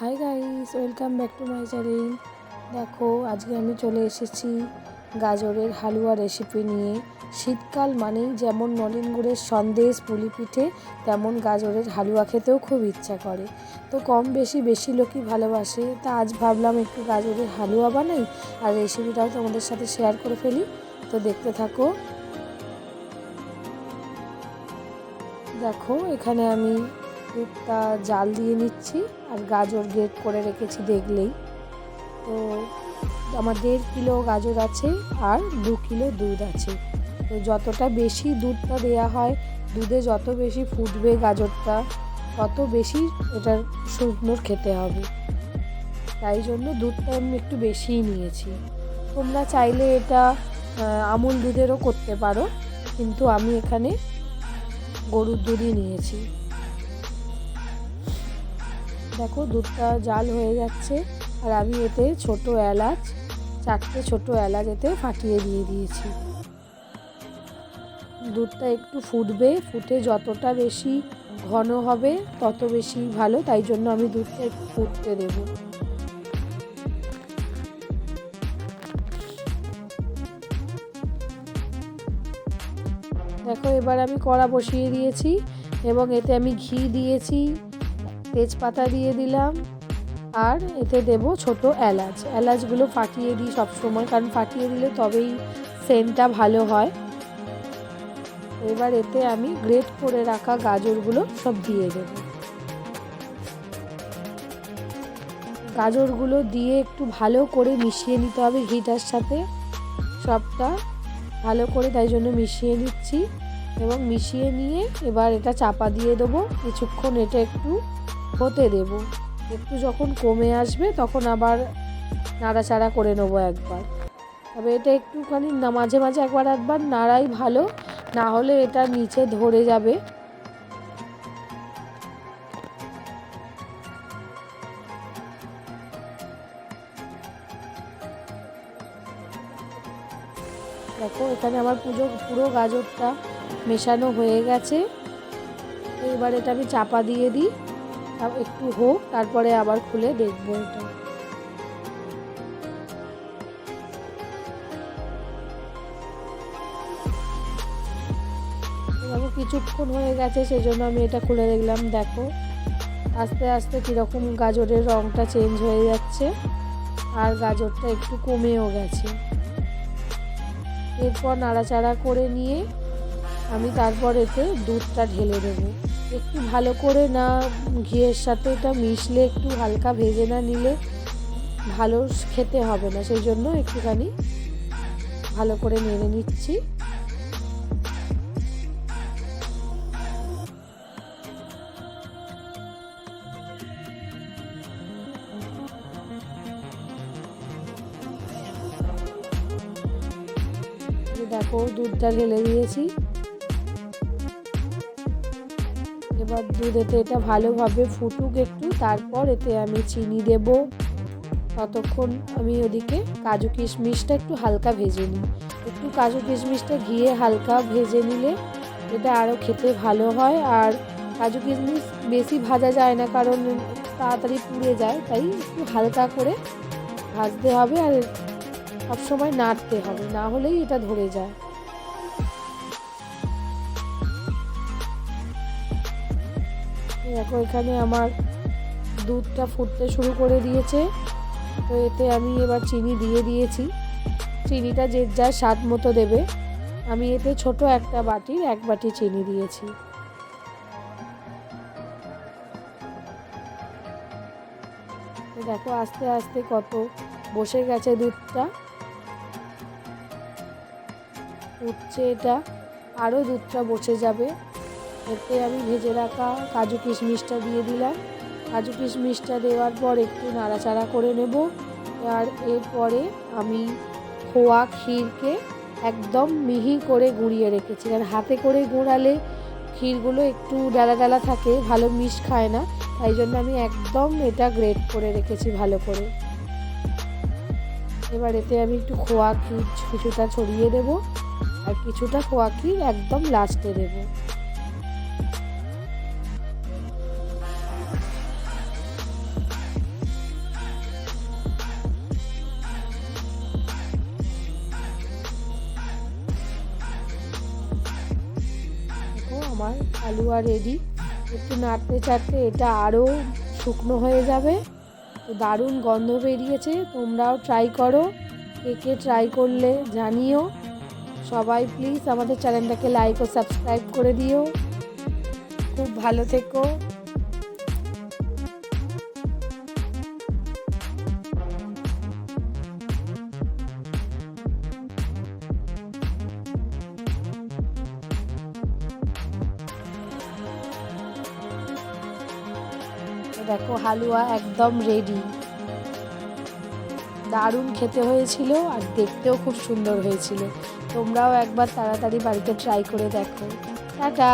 Hi guys welcome back to my channel দেখো, আজকে আমি চলে এসেছি গাজরের হালুয়া রেসিপি নিয়ে। শীতকাল মানেই যেমন নলেন গুড়ের সন্দেশ, পুলি পিঠে, তেমন গাজরের হালুয়া খেতেও খুব ইচ্ছা করে। তো কম বেশি বেশি লোকই ভালোবাসে। তা আজ ভাবলাম একটু গাজরের হালুয়া বানাই আর রেসিপিটাও তোমাদের সাথে শেয়ার করে ফেলি। তো দেখতে থাকো। দেখো, এখানে আমি দুধটা জাল দিয়ে নিচ্ছি আর গাজর গ্রেট করে রেখেছি দেখলেই। তো আমার দেড় কিলো গাজর আছে আর দু কিলো দুধ আছে। তো যতটা বেশি দুধটা দেয়া হয়, দুধে যত বেশি ফুটবে গাজরটা, তত বেশি এটার শুকনোর খেতে হবে। তাই জন্য দুধটা আমি একটু বেশিই নিয়েছি। তোমরা চাইলে এটা আমুল দুধেরও করতে পারো, কিন্তু আমি এখানে গরুর দুধই নিয়েছি। দেখো, দুধটা জাল হয়ে যাচ্ছে আর আমি এতে ছোট এলাচ, চারটে ছোট এলাচ এতে ফাটিয়ে দিয়ে দিয়েছি। দুধটা একটু ফুটবে, ফুটে যতটা বেশি ঘন হবে তত বেশি ভালো, তাই জন্য আমি দুধটা একটু ফুটতে দেবো। দেখো, এবার আমি কড়া বসিয়ে দিয়েছি এবং এতে আমি ঘি দিয়েছি। তেজপাতা দিয়ে দিলাম। আর এতে দেব ছোট এলাচ। এলাচগুলো ফাটিয়ে দিই সবসময়, কারণ ফাটিয়ে দিলে তবেই সেন্টটা ভালো হয়। এবার এতে আমি গ্রেট করে রাখা গাজরগুলো সব দিয়ে দেব। গাজরগুলো দিয়ে একটু ভালো করে মিশিয়ে নিতে হবে ঘিটার সাথে। সবটা ভালো করে তাই জন্য মিশিয়ে নিচ্ছি। এবং মিশিয়ে নিয়ে এবার এটা চাপা দিয়ে দেবো। কিছুক্ষণ এটা একটু হতে দেব। একটু যখন কমে আসবে তখন আবার নাড়াচাড়া করে নেব একবার। তবে এটা একটুখানি মাঝে মাঝে একবার একবার নাড়াই ভালো, না হলে এটা নিচে ধরে যাবে। দেখো, এখানে আমার পুজো, পুরো গাজরটা মেশানো হয়ে গেছে। এবার এটা আমি চাপা দিয়ে দিই। একটু হোক, তারপরে আবার খুলে দেখব এটা। কিছুক্ষণ হয়ে গেছে সেই জন্য আমি এটা খুলে দেখলাম, দেখো। আস্তে আস্তে কীরকম গাজরের রঙটা চেঞ্জ হয়ে যাচ্ছে, আর গাজরটা একটু কমেও গেছে। এরপর নাড়াচাড়া করে নিয়ে আমি তারপর এতে দুধটা ঢেলে দেবো। একটু ভালো করে না ঘিয়ের সাথে এটা মিশলে একটু হালকা ভেজে না নিলে ভালো খেতে হবে না, সেই জন্য একটুখানি ভালো করে নেড়ে নিচ্ছি। দেখো দুধটা ঢেলে দিয়েছি। এবার দুধেতে এটা ভালোভাবে ফুটুক একটু, তারপর এতে আমি চিনি দেব। ততক্ষণ আমি ওদিকে কাজু কিশমিশটা একটু হালকা ভেজে নিই। একটু কাজু কিশমিশটা ঘিয়ে হালকা ভেজে নিলে এটা আরও খেতে ভালো হয়। আর কাজু কিশমিশ বেশি ভাজা যায় না, কারণ তাড়াতাড়ি পুড়ে যায়, তাই একটু হালকা করে ভাজতে হবে আর সবসময় নাড়তে হবে, না হলেই এটা ধরে যায়। দেখো, এখানে আমার দুধটা ফুটতে শুরু করে দিয়েছে। তো এতে আমি এবার চিনি দিয়ে দিয়েছি। চিনিটা যে যার স্বাদ মতো দেবে। আমি এতে ছোট একটা বাটির এক বাটি চিনি দিয়েছি। দেখো, আস্তে আস্তে কত বসে গেছে দুধটা। উঠছে এটা আরও দুধটা বসে যাবে। এতে আমি ভেজে রাখা কাজু কিশমিশটা দিয়ে দিলাম। কাজু কিশমিশটা দেওয়ার পর একটু নাড়াচাড়া করে নেব। আর এরপরে আমি খোয়া ক্ষীরকে একদম মিহি করে গুঁড়িয়ে রেখেছি। আর হাতে করে গুঁড়ালে ক্ষীরগুলো একটু ডালা ডালা থাকে, ভালো মিশ খায় না। তাই জন্য আমি একদম এটা গ্রেট করে রেখেছি ভালো করে। এবার এতে আমি একটু খোয়া ক্ষীর কিছুটা ছড়িয়ে দেবো। আর কিছুটা খোয়া ক্ষীর একদম লাস্টে দেবো। হালুয়া রেডি একটু নাড়তে চাড়তে এটা আরও শুকনো হয়ে যাবে। দারুণ গন্ধ বেরিয়েছে, তোমরাও ট্রাই করো। কে কে ট্রাই করলে জানিও। সবাই প্লিজ আমাদের চ্যানেলটাকে লাইক ও সাবস্ক্রাইব করে দিও। খুব ভালো থেকো। দেখো, হালুয়া একদম রেডি দারুণ খেতে হয়েছিল আর দেখতেও খুব সুন্দর হয়েছিল। তোমরাও একবার তাড়াতাড়ি বাড়িতে ট্রাই করে দেখো। টাটা!